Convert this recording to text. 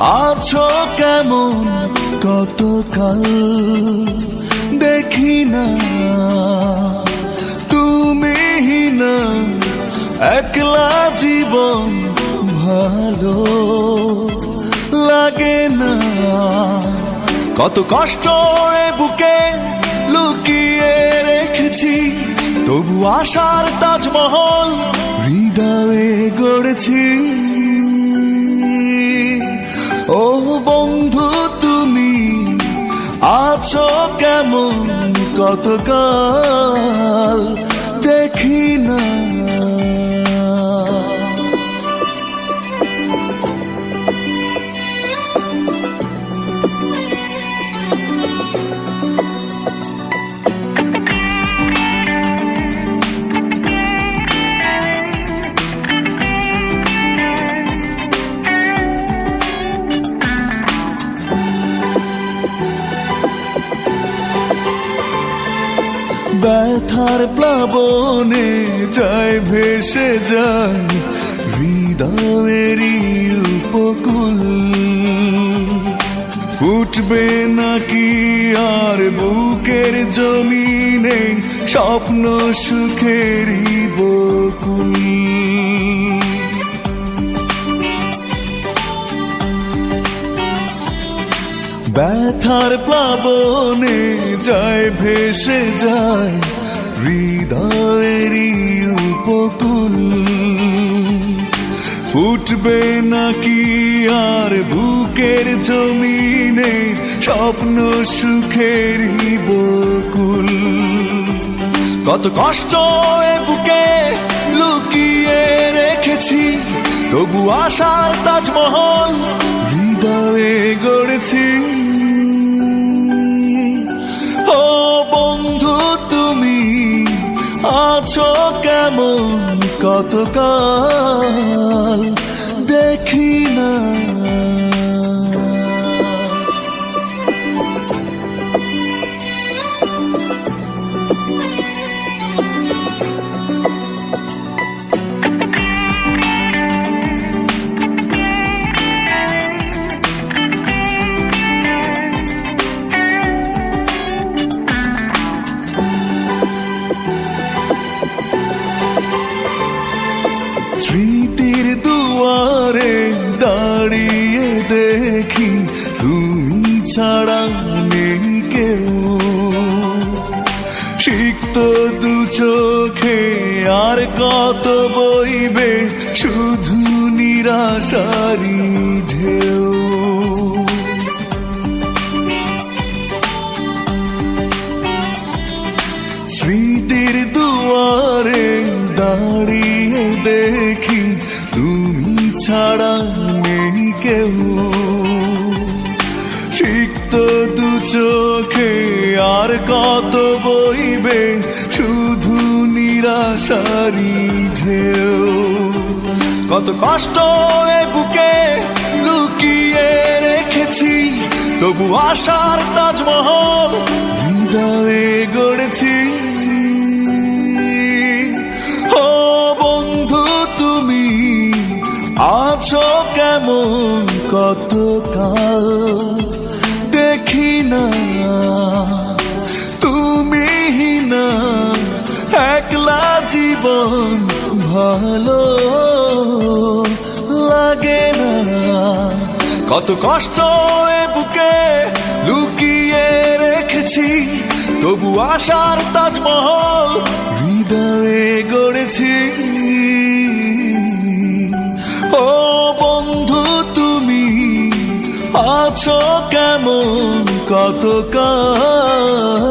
আছো কেমন কতকাল? দেখি না। তুমি না একলা জীবন ভালো লাগে না। কত কষ্ট বুকে লুকিয়ে রেখেছি, তবু আশার তাজমহল হৃদয়ে গড়েছি। কেমন কতকাল দেখি না। ব্যথার প্লাবনে যায়, ভেসে যায়, হৃদয়েরই উপকূল। ফুটবে নাকি আর বুকের জমিনে, স্বপ্ন সুখেরই বকুল। ব্যথার প্লাবনে যায়, ভেসে যায়, হৃদয়েরই উপকূল। ফুটবে নাকি আর বুকের জমিনে স্বপ্ন সুখের বকুল? কত কষ্ট এ বুকে লুকিয়ে রেখেছি তবু আশার তাজমহল হৃদয়ে গড়েছি। ও বন্ধু তুমি আছো কেমন কতকাল? দেখি না। দেখি তুমি ছাড়া নেই কেউ। সিক্ত দু চোখে আর কত বইবে শুধু নিরাশারি ঢেউ। স্মৃতির দুয়ারে দাঁড়িয়ে দেখি তুমি ছাড়া নেই কেউ সিক্ত দু চোখে আর কত বইবে? শুধু নিরাশারি ঢেউ। কত কষ্ট বুকে লুকিয়ে রেখেছি, তবু আশার তাজমহল হৃদয়ে গড়েছি। আছো কত কতকাল দেখি না তুমি না একলা জীবন ভালো লাগে না। কত কষ্ট এ বুকে লুকিয়ে রেখেছি, তবু আশার তাজমহল হৃদয়ে গড়েছি। কেমন কতকাল